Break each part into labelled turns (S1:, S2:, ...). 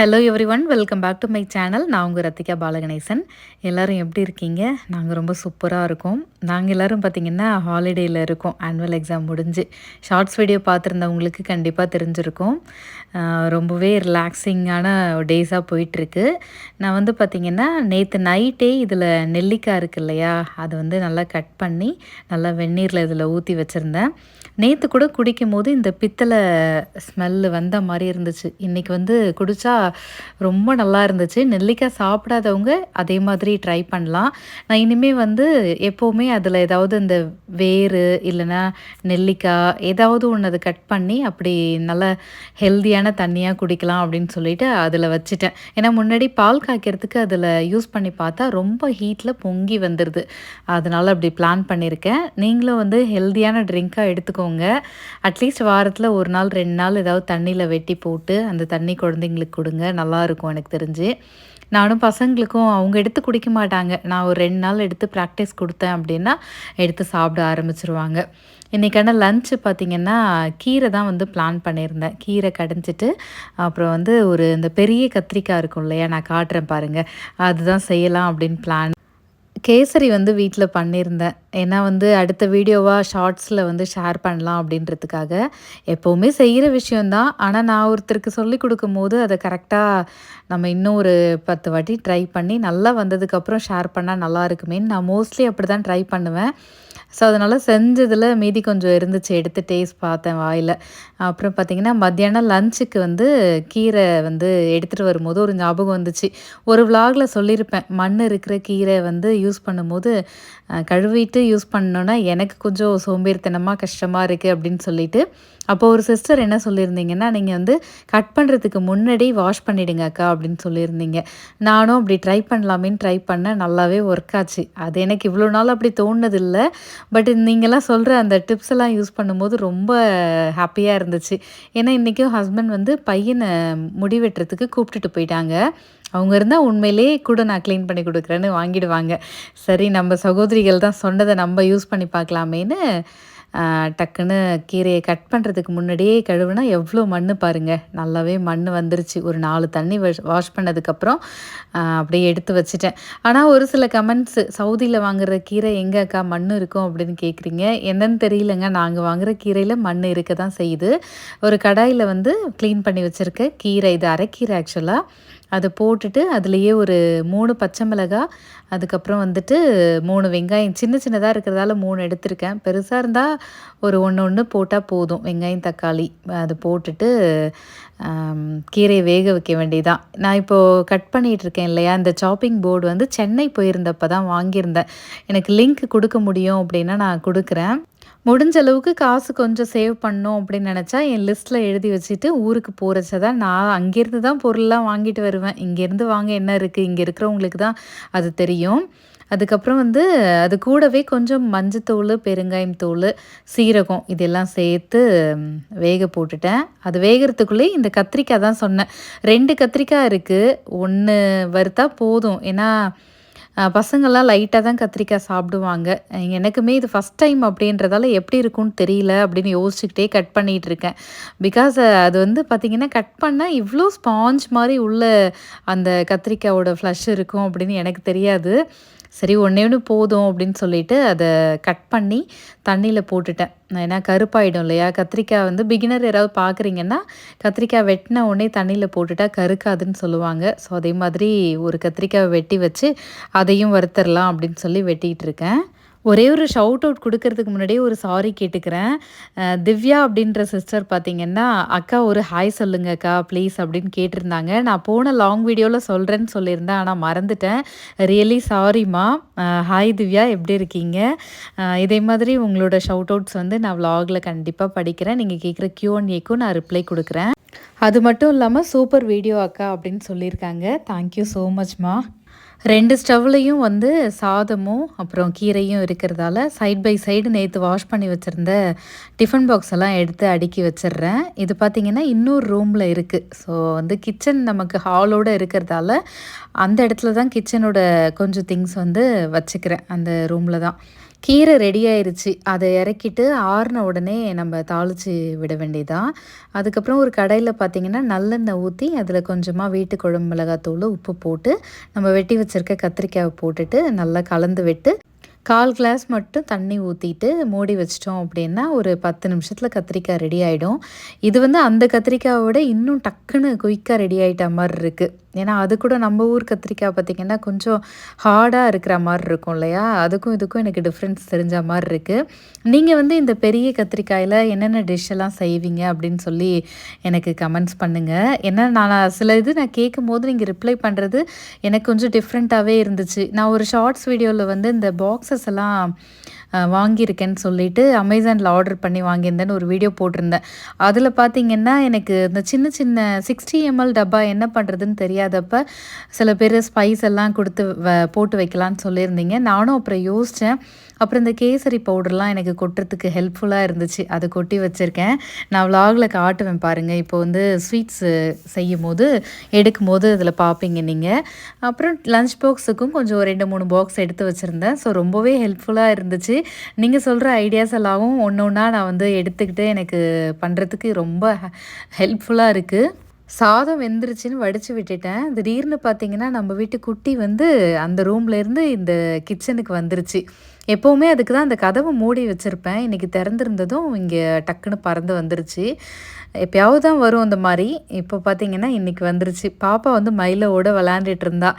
S1: Hello everyone welcome back to my channel நான் உங்கள் ரத்திகா பாலகணேசன். எல்லோரும் எப்படி இருக்கீங்க? நாங்கள் ரொம்ப சூப்பராக இருக்கோம். நாங்கள் எல்லோரும் பார்த்திங்கன்னா ஹாலிடேயில் இருக்கோம். ஆனுவல் எக்ஸாம் முடிஞ்சு. ஷார்ட்ஸ் வீடியோ பார்த்துருந்தவங்களுக்கு கண்டிப்பாக தெரிஞ்சிருக்கும். ரொம்பவே ரிலாக்ஸிங்கான டேஸாக போயிட்டுருக்கு. நான் வந்து பார்த்திங்கன்னா நேற்று நைட்டே இதில் நெல்லிக்காய் இருக்குது இல்லையா? அதை வந்து நல்லா கட் பண்ணி நல்லா வெந்நீரில் இதில் ஊற்றி வச்சுருந்தேன். நேற்று கூட குடிக்கும் போது இந்த பித்தளை ஸ்மெல்லு வந்த மாதிரி இருந்துச்சு. இன்றைக்கி வந்து குடித்தா ரொம்ப நல்லா இருந்துச்சு. நெல்லிக்காய் சாப்பிடாதவங்க அதே மாதிரி ட்ரை பண்ணலாம். நான் இனிமேல் வந்து எப்போவுமே அதில் ஏதாவது இந்த வேறு இல்லைன்னா நெல்லிக்காய் ஏதாவது ஒன்று அதை கட் பண்ணி அப்படி நல்லா ஹெல்த்தியான தண்ணியாக குடிக்கலாம் அப்படின்னு சொல்லிட்டு அதில் வச்சுட்டேன். ஏன்னா முன்னாடி பால் காய்க்கிறதுக்கு அதில் யூஸ் பண்ணி பார்த்தா ரொம்ப ஹீட்டில் பொங்கி வந்துடுது அதனால் அப்படி பிளான் பண்ணியிருக்கேன் நீங்களும் வந்து ஹெல்த்தியான ட்ரிங்க்காக எடுத்துக்கோங்க. அட்லீஸ்ட் வாரத்தில் ஒரு நாள் ரெண்டு நாள் ஏதாவது தண்ணியில் வெட்டி போட்டு அந்த தண்ணி குழந்தைங்களுக்கு கொடுங்க. நல்லாயிருக்கும் எனக்கு தெரிஞ்சு. நானும் பசங்களுக்கும் அவங்க எடுத்து குடிக்க மாட்டாங்க. நான் ஒரு ரெண்டு நாள் எடுத்து ப்ராக்டிஸ் கொடுத்தேன் அப்படின்னா எடுத்து சாப்பிட ஆரம்பிச்சிருவாங்க. இன்றைக்கான லஞ்சு பார்த்திங்கன்னா கீரை தான் வந்து பிளான் பண்ணியிருந்தேன். கீரை கடைஞ்சிட்டு அப்புறம் வந்து ஒரு இந்த பெரிய கத்திரிக்காய் இருக்கும் இல்லையா நான் காட்டுறேன் பாருங்கள் அதுதான் செய்யலாம் அப்படின்னு பிளான் கேசரி வந்து வீட்டில் பண்ணியிருந்தேன். ஏன்னா வந்து அடுத்த வீடியோவாக ஷார்ட்ஸில் வந்து ஷேர் பண்ணலாம் அப்படின்றதுக்காக எப்போவுமே செய்கிற விஷயந்தான் ஆனால் நான் ஒருத்தருக்கு சொல்லி கொடுக்கும்போது அதை கரெக்டாக நம்ம இன்னும் ஒரு பத்து வாட்டி ட்ரை பண்ணி நல்லா வந்ததுக்கப்புறம் ஷேர் பண்ணால் நல்லா இருக்குமேன்னு நான் மோஸ்ட்லி அப்படி தான் ட்ரை பண்ணுவேன். ஸோ அதனால் செஞ்சதில் மீதி கொஞ்சம் இருந்துச்சு. எடுத்து டேஸ்ட் பார்த்தேன் வாயில். அப்புறம் பார்த்திங்கன்னா மத்தியானம் லஞ்சுக்கு வந்து கீரை வந்து எடுத்துகிட்டு வரும்போது ஒரு ஞாபகம் வந்துச்சு. ஒரு விலாகில் சொல்லியிருப்பேன். மண் இருக்கிற கீரை வந்து யூஸ் பண்ணும்போது கழுவிட்டு யூஸ் பண்ணோன்னா எனக்கு கொஞ்சம் சோம்பேறித்தனமாக கஷ்டமாக இருக்குது அப்படின்னு சொல்லிட்டு அப்போ ஒரு சிஸ்டர் என்ன சொல்லியிருந்தீங்கன்னா நீங்கள் வந்து கட் பண்ணுறதுக்கு முன்னாடி வாஷ் பண்ணிவிடுங்க அக்கா அப்படின்னு சொல்லியிருந்தீங்க. நானும் அப்படி ட்ரை பண்ணலாமேன்னு ட்ரை பண்ணேன். நல்லாவே ஒர்க் ஆச்சு. அது எனக்கு இவ்வளோ நாள் அப்படி தோணுனதில்லை. பட் நீங்கள்லாம் சொல்கிற அந்த டிப்ஸ் எல்லாம் யூஸ் பண்ணும்போது ரொம்ப ஹாப்பியாக இருந்துச்சு. ஏன்னா இன்றைக்கும் ஹஸ்பண்ட் வந்து பையனை முடி வெட்டுறதுக்கு கூப்பிட்டுட்டு போயிட்டாங்க. அவங்க இருந்தால் உண்மையிலே கூட நான் க்ளீன் பண்ணி கொடுக்குறேன்னு வாங்கிடுவாங்க. சரி நம்ம சகோதரிகள் தான் சொன்னதை நம்ம யூஸ் பண்ணி பார்க்கலாமேன்னு டக்குன்னு கீரையை கட் பண்ணுறதுக்கு முன்னாடியே கழுவுனா எவ்வளோ மண் பாருங்கள் நல்லாவே மண் வந்துருச்சு. ஒரு நாலு தண்ணி வாஷ் பண்ணதுக்கப்புறம் அப்படியே எடுத்து வச்சுட்டேன். ஆனால் ஒரு சில கமெண்ட்ஸு சவுதியில் வாங்குற கீரை எங்கே அக்கா மண் இருக்கும் அப்படின்னு கேட்குறீங்க என்னன்னு தெரியலங்க. நாங்கள் வாங்குகிற கீரையில் மண் இருக்க தான் செய்யுது. ஒரு கடாயில் வந்து க்ளீன் பண்ணி வச்சுருக்க கீரை இது அரைக்கீரை ஆக்சுவலாக அதை போட்டுட்டு அதுலேயே ஒரு மூணு பச்சை மிளகாய் அதுக்கப்புறம் வந்துட்டு மூணு வெங்காயம் சின்ன சின்னதாக இருக்கிறதால மூணு எடுத்திருக்கேன். பெருசாக இருந்தால் ஒரு ஒன்று ஒன்று போட்டால் போதும். வெங்காயம் தக்காளி அது போட்டுட்டு கீரையை வேக வைக்க வேண்டியதான் நான் இப்போது கட் பண்ணிகிட்ருக்கேன் இல்லையா? இந்த சாப்பிங் போர்டு வந்து சென்னை போயிருந்தப்போ தான் வாங்கியிருந்தேன். எனக்கு லிங்க் கொடுக்க முடியும் அப்படின்னா நான் கொடுக்குறேன். முடிஞ்ச அளவுக்கு காசு கொஞ்சம் சேவ் பண்ணோம் அப்படின்னு நினச்சா என் லிஸ்ட்டில் எழுதி வச்சுட்டு ஊருக்கு போகிறச்ச தான் நான் அங்கேருந்து தான் பொருள்லாம் வாங்கிட்டு வருவேன். இங்கேருந்து வாங்க என்ன இருக்குது இங்கே இருக்கிறவங்களுக்கு தான் அது தெரியும். அதுக்கப்புறம் வந்து அது கூடவே கொஞ்சம் மஞ்சத்தூள் பெருங்காயம் தூள் சீரகம் இதெல்லாம் சேர்த்து வேக போட்டுட்டேன். அது வேகிறதுக்குள்ளே இந்த கத்திரிக்காய் தான் சொன்னேன். ரெண்டு கத்திரிக்காய் இருக்குது ஒன்று வறுத்தா போதும். ஏன்னா பசங்கள்லாம் லைட்டாக தான் கத்திரிக்காய் சாப்பிடுவாங்க. எனக்குமே இது ஃபஸ்ட் டைம் அப்படின்றதால எப்படி இருக்கும்னு தெரியல அப்படின்னு யோசிச்சுக்கிட்டே கட் பண்ணிகிட்டு இருக்கேன். பிகாஸ் அது வந்து பார்த்திங்கன்னா கட் பண்ணால் இவ்வளோ ஸ்பாஞ்ச் மாதிரி உள்ள அந்த கத்திரிக்காயோட ஃப்ளஷ் இருக்கும் அப்படின்னு எனக்கு தெரியாது. சரி ஒன்றே ஒன்று போதும் அப்படின்னு சொல்லிட்டு அதை கட் பண்ணி தண்ணியில் போட்டுட்டேன். ஏன்னா கருப்பாயிடும் இல்லையா? கத்திரிக்காய் வந்து பிகினர் யாராவது பார்க்குறீங்கன்னா கத்திரிக்காய் வெட்டின உடனே தண்ணியில் போட்டுட்டா கருக்காதுன்னு சொல்லுவாங்க. ஸோ அதே மாதிரி ஒரு கத்திரிக்காய் வெட்டி வச்சு அதையும் வறுத்தரலாம் அப்படின்னு சொல்லி வெட்டிகிட்டு இருக்கேன். ஒரே ஒரு ஷவுட் அவுட் கொடுக்கறதுக்கு முன்னாடியே ஒரு சாரி கேட்டுக்கிறேன். திவ்யா அப்படின்ற சிஸ்டர் பார்த்தீங்கன்னா அக்கா ஒரு ஹாய் சொல்லுங்க அக்கா ப்ளீஸ் அப்படின்னு கேட்டிருந்தாங்க. நான் போன லாங் வீடியோவில் சொல்கிறேன்னு சொல்லியிருந்தேன் ஆனால் மறந்துட்டேன். ரியலி சாரிம்மா ஹாய் திவ்யா எப்படி இருக்கீங்க? இதே மாதிரி உங்களோட ஷவுட் அவுட்ஸ் வந்து நான் விலாகில் கண்டிப்பாக படிக்கிறேன். நீங்கள் கேட்குற கியூஎன்ஏக்கும் நான் ரிப்ளை கொடுக்குறேன். அது மட்டும் இல்லாமல் சூப்பர் வீடியோ அக்கா அப்படின்னு சொல்லியிருக்காங்க. தேங்க்யூ ஸோ மச்மா ரெண்டு ஸ்டவ்லையும் வந்து சாதமும் அப்புறம் கீரையும் இருக்கிறதால சைட் பை சைடு நேற்று வாஷ் பண்ணி வச்சுருந்த டிஃபன் பாக்ஸ் எல்லாம் எடுத்து அடுக்கி வச்சிடுறேன் இது பார்த்திங்கன்னா இன்னொரு ரூமில் இருக்குது ஸோ வந்து கிச்சன் நமக்கு ஹாலோடு இருக்கிறதால அந்த இடத்துல தான் கிச்சனோட கொஞ்சம் திங்ஸ் வந்து வச்சுக்கிறேன். அந்த ரூமில் தான். கீரை ரெடி ஆயிடுச்சு அதை இறக்கிட்டு ஆறின உடனே நம்ம தாளித்து விட வேண்டியதான் அதுக்கப்புறம் ஒரு கடையில் பார்த்திங்கன்னா நல்லெண்ணெய் ஊற்றி அதில் கொஞ்சமாக வீட்டு குழம்பு மிளகாத்தூள் உப்பு போட்டு நம்ம வெட்டி வச்சுருக்க கத்திரிக்காயை போட்டுட்டு நல்லா கலந்து விட்டு கால் கிளாஸ் மட்டும் தண்ணி ஊற்றிட்டு மூடி வச்சிட்டோம் அப்படின்னா ஒரு பத்து நிமிஷத்தில் கத்திரிக்காய் ரெடி ஆகிடும் இது வந்து அந்த கத்திரிக்காயோட இன்னும் டக்குன்னு குயிக்காக ரெடி ஆகிட்ட மாதிரி இருக்குது ஏன்னா அது கூட நம்ம ஊர் கத்திரிக்காய் பார்த்திங்கன்னா கொஞ்சம் ஹார்டாக இருக்கிற மாதிரி இருக்கும் இல்லையா? அதுக்கும் இதுக்கும் எனக்கு டிஃப்ரென்ஸ் தெரிஞ்ச மாதிரி இருக்குது நீங்கள் வந்து இந்த பெரிய கத்திரிக்காயில் என்னென்ன டிஷ் எல்லாம் செய்வீங்க அப்படின்னு சொல்லி எனக்கு கமெண்ட்ஸ் பண்ணுங்கள் ஏன்னா நான் சில இது நான் கேட்கும் போது நீங்கள் ரிப்ளை பண்ணுறது எனக்கு கொஞ்சம் டிஃப்ரெண்ட்டாகவே இருந்துச்சு. நான் ஒரு ஷார்ட்ஸ் வீடியோவில் வந்து இந்த பாக்ஸஸ் எல்லாம் வாங்கியிருக்கேன்னு சொல்லிட்டு அமேசானில் ஆர்டர் பண்ணி வாங்கியிருந்தேன்னு ஒரு வீடியோ போட்டிருந்தேன். அதில் பார்த்தீங்கன்னா எனக்கு இந்த சின்ன சின்ன சிக்ஸ்டி எம்எல் டப்பா என்ன பண்ணுறதுன்னு தெரியாதப்ப சில பேர் ஸ்பைஸ் எல்லாம் கொடுத்து வ போட்டு வைக்கலான்னு சொல்லியிருந்தீங்க. நானும் அப்புறம் யோசித்தேன் அப்புறம் இந்த கேசரி பவுடர்லாம் எனக்கு கொட்டுறதுக்கு ஹெல்ப்ஃபுல்லாக இருந்துச்சு. அதை கொட்டி வச்சுருக்கேன். நான் விலாகில் காட்டுவேன் பாருங்கள் இப்போ வந்து ஸ்வீட்ஸ் செய்யும் போது எடுக்கும் போது அதில் பார்ப்பீங்க நீங்கள் அப்புறம் லஞ்ச் பாக்ஸுக்கும் கொஞ்சம் ரெண்டு மூணு பாக்ஸ் எடுத்து வச்சுருந்தேன். ஸோ ரொம்பவே ஹெல்ப்ஃபுல்லாக இருந்துச்சு. நீங்கள் சொல்கிற ஐடியாஸ் எல்லாம் ஒன்று ஒன்றா நான் வந்து எடுத்துக்கிட்டு எனக்கு பண்ணுறதுக்கு ரொம்ப ஹெல்ப்ஃபுல்லாக இருக்குது சாதம் வெந்துருச்சுன்னு வடித்து விட்டுட்டேன். திடீர்னு பார்த்தீங்கன்னா நம்ம வீட்டு குட்டி வந்து அந்த ரூம்லேருந்து இந்த கிச்சனுக்கு வந்துருச்சு. எப்போவுமே அதுக்கு தான் அந்த கதவை மூடி வச்சுருப்பேன். இன்றைக்கி திறந்துருந்ததும் இங்கே டக்குன்னு பறந்து வந்துருச்சு. எப்பயாவது தான் வரும் அந்த மாதிரி. இப்போ பார்த்தீங்கன்னா இன்றைக்கி வந்துருச்சு. பாப்பா வந்து மயிலோட விளாண்டுட்டு இருந்தா.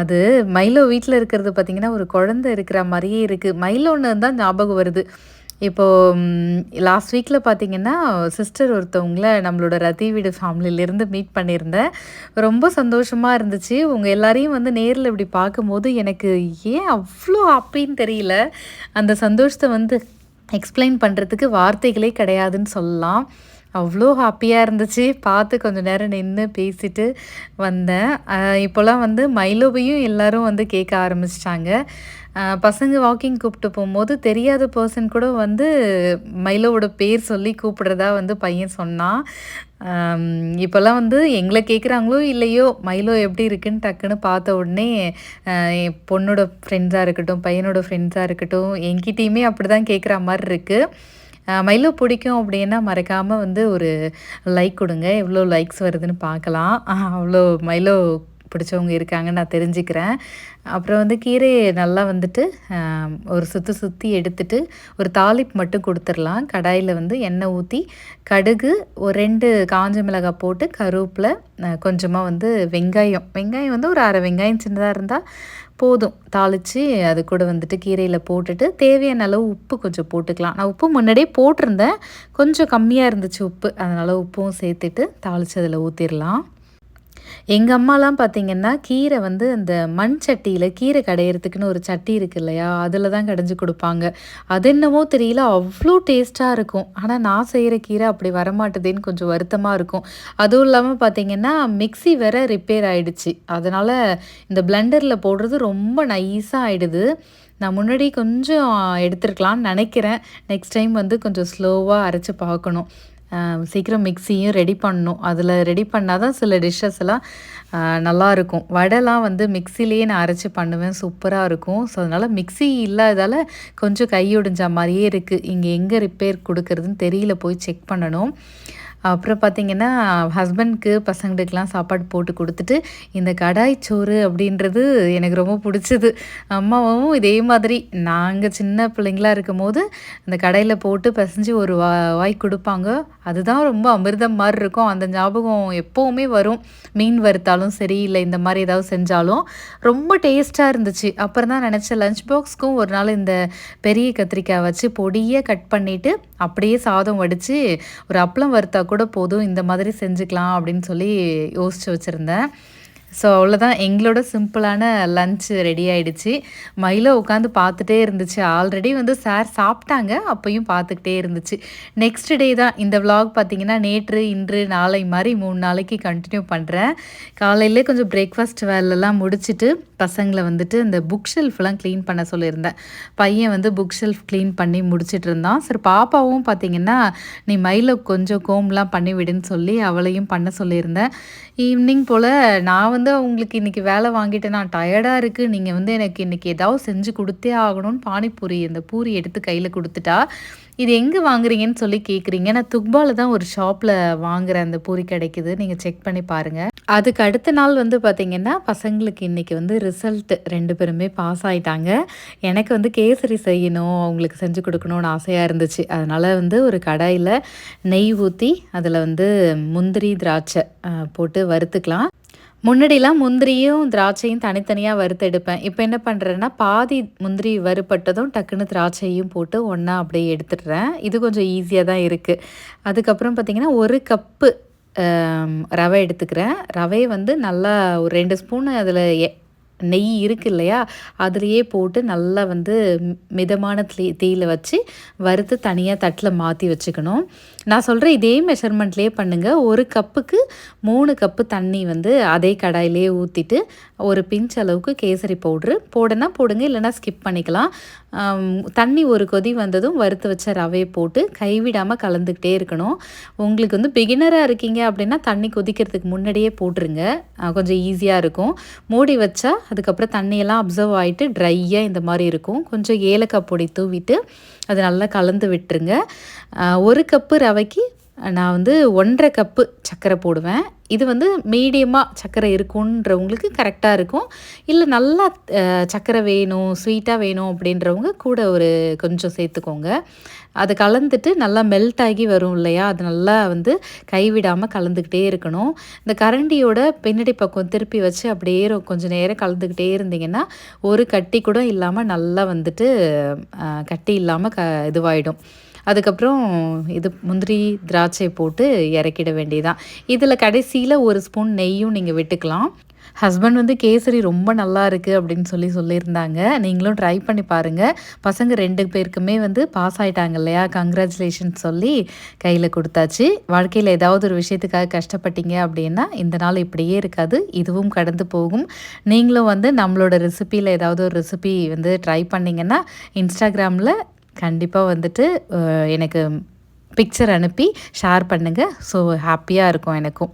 S1: அது மயிலோ வீட்டில் இருக்கிறது பார்த்திங்கன்னா ஒரு குழந்தை இருக்கிற மாதிரியே இருக்குது மயிலோன்னு தான் ஞாபகம் வருது. இப்போது லாஸ்ட் வீக்கில் பார்த்தீங்கன்னா சிஸ்டர் ஒருத்தவங்கள நம்மளோட ரத்தி வீடு ஃபேமிலியிலேருந்து மீட் பண்ணியிருந்தேன். ரொம்ப சந்தோஷமாக இருந்துச்சு. உங்கள் எல்லாரையும் வந்து நேரில் இப்படி பார்க்கும்போது எனக்கு ஏன் அவ்வளோ ஹாப்பின்னு தெரியல. அந்த சந்தோஷத்தை வந்து எக்ஸ்பிளைன் பண்ணுறதுக்கு வார்த்தைகளே கிடையாதுன்னு சொல்லலாம். அவ்வளோ ஹாப்பியாக இருந்துச்சு. பார்த்து கொஞ்சம் நேரம் நின்று பேசிட்டு வந்தேன். இப்போல்லாம் வந்து மைலோவையும் எல்லோரும் வந்து கேட்க ஆரம்பிச்சிட்டாங்க. பசங்க வாக்கிங் கூப்பிட்டு போகும்போது தெரியாத பர்சன் கூட வந்து மைலோவோட பேர் சொல்லி கூப்பிடுறதா வந்து பையன் சொன்னான். இப்போல்லாம் வந்து எங்களை கேட்குறாங்களோ இல்லையோ மைலோ எப்படி இருக்குன்னு டக்குன்னு பார்த்த உடனே என் பொண்ணோட ஃப்ரெண்ட்ஸாக இருக்கட்டும் பையனோட ஃப்ரெண்ட்ஸாக இருக்கட்டும் என்கிட்டயுமே அப்படி தான் கேட்குற மாதிரி இருக்குது மயிலோ பிடிக்கும் அப்படின்னா மறக்காமல் வந்து ஒரு லைக் கொடுங்க. எவ்வளோ லைக்ஸ் வருதுன்னு பார்க்கலாம். அவ்வளோ மயிலோ பிடிச்சவங்க இருக்காங்கன்னு நான் தெரிஞ்சுக்கிறேன். அப்புறம் வந்து கீரையை நல்லா வந்துட்டு ஒரு சுற்றி சுற்றி எடுத்துட்டு ஒரு தாளிப் மட்டும் கொடுத்துடலாம். கடாயில் வந்து எண்ணெய் ஊற்றி கடுகு ஒரு ரெண்டு காஞ்ச மிளகாய் போட்டு கருவேப்பில் கொஞ்சமாக வந்து வெங்காயம். வெங்காயம் வந்து ஒரு அரை வெங்காயம் சின்னதாக இருந்தால் போதும். தாளித்து அது கூட வந்துட்டு கீரையில் போட்டுட்டு தேவையான அளவு உப்பு கொஞ்சம் போட்டுக்கலாம். நான் உப்பு முன்னாடியே போட்டிருந்தேன். கொஞ்சம் கம்மியாக இருந்துச்சு உப்பு. அதனால் உப்பும் சேர்த்துட்டு தாளித்து அதில் ஊற்றிடலாம் எங்கள் அம்மாலாம் பார்த்திங்கன்னா கீரை வந்து அந்த மண் சட்டியில் கீரை கடையிறதுக்குன்னு ஒரு சட்டி இருக்கு இல்லையா? அதில் தான் கடைஞ்சி கொடுப்பாங்க. அது என்னவோ தெரியல அவ்வளோ டேஸ்ட்டாக இருக்கும். ஆனால் நான் செய்கிற கீரை அப்படி வரமாட்டுதேன்னு கொஞ்சம் வருத்தமாக இருக்கும். அதுவும் இல்லாமல் பார்த்திங்கன்னா மிக்சி வேற ரிப்பேர் ஆகிடுச்சு அதனால் இந்த பிளெண்டரில் போடுறது ரொம்ப நைஸாக ஆகிடுது நான் முன்னாடி கொஞ்சம் எடுத்துருக்கலாம்னு நினைக்கிறேன். நெக்ஸ்ட் டைம் வந்து கொஞ்சம் ஸ்லோவாக அரைச்சி பார்க்கணும். சீக்கிரம் மிக்சியும் ரெடி பண்ணணும். அதில் ரெடி பண்ணால் தான் சில டிஷ்ஷஸ் எல்லாம் நல்லாயிருக்கும். வடைலாம் வந்து மிக்சிலேயே நான் அரைச்சி பண்ணுவேன். சூப்பராக இருக்கும். ஸோ அதனால் மிக்சி இல்லாததால் கொஞ்சம் கையொடிஞ்ச மாதிரியே இருக்குது இங்கே எங்கே ரிப்பேர் கொடுக்குறதுன்னு தெரியல. போய் செக் பண்ணணும். அப்புறம் பார்த்திங்கன்னா ஹஸ்பண்ட்க்கு பசங்களுக்கெலாம் சாப்பாடு போட்டு கொடுத்துட்டு இந்த கடாய் சோறு அப்படின்றது எனக்கு ரொம்ப பிடிச்சது. அம்மாவும் இதே மாதிரி நாங்கள் சின்ன பிள்ளைங்களாக இருக்கும் போது அந்த கடையில் போட்டு பசைஞ்சு ஒரு வா வாய் கொடுப்பாங்க. அதுதான் ரொம்ப அமிர்தம் மாதிரி இருக்கும். அந்த ஞாபகம் எப்போவுமே வரும். மீன் வறுத்தாலும் சரி இல்லை இந்த மாதிரி ஏதாவது செஞ்சாலும். ரொம்ப டேஸ்ட்டாக இருந்துச்சு. அப்புறம் தான் நினச்சேன் லஞ்ச் பாக்ஸ்க்கும் ஒரு நாள் இந்த பெரிய கத்திரிக்காய் வச்சு பொடியை கட் பண்ணிவிட்டு அப்படியே சாதம் வடித்து ஒரு அப்பளம் வறுத்தா கூட போதும் இந்த மாதிரி செஞ்சுக்கலாம் அப்படின்னு சொல்லி யோசித்து வச்சுருந்தேன். ஸோ அவ்வளோதான் எங்களோட சிம்பிளான லன்ச் ரெடி ஆகிடுச்சு மயில உட்காந்து பார்த்துட்டே இருந்துச்சு. ஆல்ரெடி வந்து சார் சாப்பிட்டாங்க. அப்பையும் பார்த்துக்கிட்டே இருந்துச்சு. நெக்ஸ்ட் டே தான். இந்த விலாக் பார்த்தீங்கன்னா நேற்று இன்று நாளை மாதிரி மூணு நாளைக்கு கண்டினியூ பண்ணுறேன் காலையிலே கொஞ்சம் பிரேக்ஃபாஸ்ட் வேலைலாம் முடிச்சுட்டு பசங்களை வந்துட்டு இந்த புக் ஷெல்ஃப்லாம் க்ளீன் பண்ண சொல்லியிருந்தேன். பையன் வந்து புக் ஷெல்ஃப் க்ளீன் பண்ணி முடிச்சிட்டு இருந்தான். சரி பாப்பாவும் பார்த்தீங்கன்னா நீ மயில கொஞ்சம் கோம்லாம் பண்ணி விடுன்னு சொல்லி அவளையும் பண்ண சொல்லியிருந்தேன். ஈவினிங் போல் நான் வந்து அவங்களுக்கு இன்றைக்கி வேலை வாங்கிட்டேன் நான் டயர்டாக இருக்குது நீங்கள் வந்து எனக்கு இன்றைக்கி ஏதாவது செஞ்சு கொடுத்தே ஆகணும்னு பானிபூரி இந்த பூரி எடுத்து கையில் கொடுத்துட்டா இது எங்கே வாங்குறீங்கன்னு சொல்லி கேட்குறீங்க நான் துக்பாவில் தான் ஒரு ஷாப்பில் வாங்குற அந்த பூரி கிடைக்குது. நீங்கள் செக் பண்ணி பாருங்கள் அதுக்கு அடுத்த நாள் வந்து பார்த்திங்கன்னா பசங்களுக்கு இன்றைக்கி வந்து ரிசல்ட் ரெண்டு பேருமே பாஸ் ஆகிட்டாங்க எனக்கு வந்து கேசரி செய்யணும் அவங்களுக்கு செஞ்சு கொடுக்கணும்னு ஆசையாக இருந்துச்சு. அதனால் வந்து ஒரு கடாயில் நெய் ஊற்றி அதில் வந்து முந்திரி திராட்சை போட்டு வறுத்துக்கலாம். முன்னாடிலாம் முந்திரியும் திராட்சையும் தனித்தனியாக வறுத்தெடுப்பேன் இப்போ என்ன பண்ணுறேன்னா பாதி முந்திரி வறுப்பட்டதும் டக்குன்னு திராட்சையும் போட்டு ஒன்றா அப்படியே எடுத்துடுறேன். இது கொஞ்சம் ஈஸியாக தான் இருக்குது அதுக்கப்புறம் பார்த்திங்கன்னா ஒரு கப்பு ரவை எடுத்துக்கிறேன். ரவையை வந்து நல்லா ஒரு ரெண்டு ஸ்பூன் அதில் நெய் இருக்கு இல்லையா அதுலேயே போட்டு நல்லா வந்து மிதமான தீ தீயில் வச்சு வறுத்து தனியாக தட்டில் மாற்றி வச்சுக்கணும். நான் சொல்கிறேன் இதே மெஷர்மெண்ட்லேயே பண்ணுங்கள் ஒரு கப்புக்கு மூணு கப்பு தண்ணி வந்து அதே கடாயிலே ஊற்றிட்டு ஒரு பிஞ்ச் அளவுக்கு கேசரி பவுட்ரு போடனா போடுங்க இல்லைனா ஸ்கிப் பண்ணிக்கலாம். தண்ணி ஒரு கொதி வந்ததும் வறுத்து வச்ச ரவையை போட்டு கைவிடாமல் கலந்துக்கிட்டே இருக்கணும். உங்களுக்கு வந்து பிகினராக இருக்கீங்க அப்படின்னா தண்ணி கொதிக்கிறதுக்கு முன்னாடியே போட்டுருங்க. கொஞ்சம் ஈஸியாக இருக்கும். மூடி வச்சா அதுக்கப்புறம் தண்ணியெல்லாம் அப்சர்வ் ஆகிட்டு ட்ரையாக இந்த மாதிரி இருக்கும். கொஞ்சம் ஏலக்காய் பொடி தூவிட்டு அது நல்லா கலந்து விட்டுருங்க. ஒரு கப்பு ரவைக்கு நான் வந்து ஒன்றரை கப்பு சர்க்கரை போடுவேன். இது வந்து மீடியமாக சர்க்கரை இருக்குன்றவங்களுக்கு கரெக்டாக இருக்கும். இல்லை நல்லா சர்க்கரை வேணும் ஸ்வீட்டாக வேணும் அப்படின்றவங்க கூட ஒரு கொஞ்சம் சேர்த்துக்கோங்க. அதை கலந்துட்டு நல்லா மெல்ட் ஆகி வரும் இல்லையா? அது நல்லா வந்து கைவிடாமல் கலந்துக்கிட்டே இருக்கணும். இந்த கரண்டியோட பின்னாடி பக்கம் திருப்பி வச்சு அப்படியே கொஞ்சம் நேரம் கலந்துக்கிட்டே இருந்தீங்கன்னா ஒரு கட்டி கூட இல்லாமல் நல்லா வந்துட்டு கட்டி இல்லாமல் க இதுவாகிடும் அதுக்கப்புறம் இது முந்திரி திராட்சை போட்டு இறக்கிட வேண்டியதான் இதில் கடைசியில் ஒரு ஸ்பூன் நெய்யும் நீங்கள் விட்டுக்கலாம். ஹஸ்பண்ட் வந்து கேசரி ரொம்ப நல்லா இருக்குது அப்படின்னு சொல்லி சொல்லியிருந்தாங்க. நீங்களும் ட்ரை பண்ணி பாருங்கள் பசங்க ரெண்டு பேருக்குமே வந்து பாஸ் ஆகிட்டாங்க இல்லையா? கங்க்ராச்சுலேஷன் சொல்லி கையில் கொடுத்தாச்சு. வாழ்க்கையில் ஏதாவது ஒரு விஷயத்துக்காக கஷ்டப்பட்டீங்க அப்படின்னா இந்த நாள் இப்படியே இருக்காது. இதுவும் கடந்து போகும். நீங்களும் வந்து நம்மளோட ரெசிப்பியில் ஏதாவது ஒரு ரெசிபி வந்து ட்ரை பண்ணிங்கன்னா இன்ஸ்டாகிராமில் கண்டிப்பாக வந்துட்டு எனக்கு பிக்சர் அனுப்பி ஷேர் பண்ணுங்கள் ஸோ ஹாப்பியாக இருக்கும் எனக்கும்.